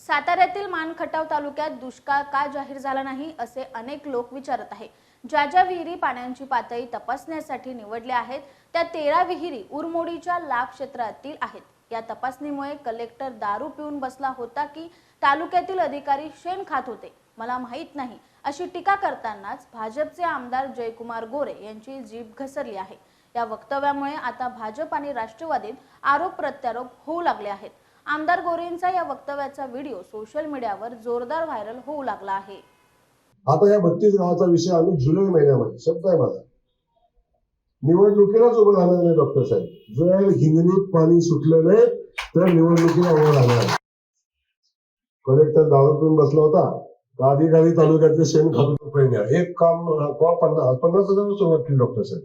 साताऱ्यातील मानखटाव तालुक्यात दुष्काळ का जाहीर झाला नाही असे अनेक लोक विचारत आहे ज्या ज्या विहिरी पाण्याची पातळी तपासण्यासाठी निवडल्या आहेत त्या तेरा विहिरी उरमोडीच्या लाभ क्षेत्रातील आहेत. या तपासणीमुळे कलेक्टर दारू पिऊन बसला होता की तालुक्यातील अधिकारी शेण खात होते? मला माहीत नाही. अशी टीका करतानाच भाजपचे आमदार जयकुमार गोरे यांची जीभ घसरली आहे. या वक्तव्यामुळे आता भाजप आणि राष्ट्रवादीत आरोप प्रत्यारोप होऊ लागले आहेत. आमदार गोरेंचा या वक्तव्याचा व्हिडिओ सोशल मीडियावर जोरदार व्हायरल होऊ लागला आहे. आता या बत्तीस गावाचा विषय आम्ही जुलै महिन्यामध्ये शब्द आहे माझा निवडणुकीलाच उभं राहणार नाही डॉक्टर साहेब. जर हिंगणीत पाणी सुटलं नाही तर निवडणुकीला उभं राहणार कलेक्टर दावतून बसला होता का अधिकारी तालुक्यातले शेण खातो एक काम पन्नास पन्नास हजार सुरुवात केली डॉक्टर साहेब.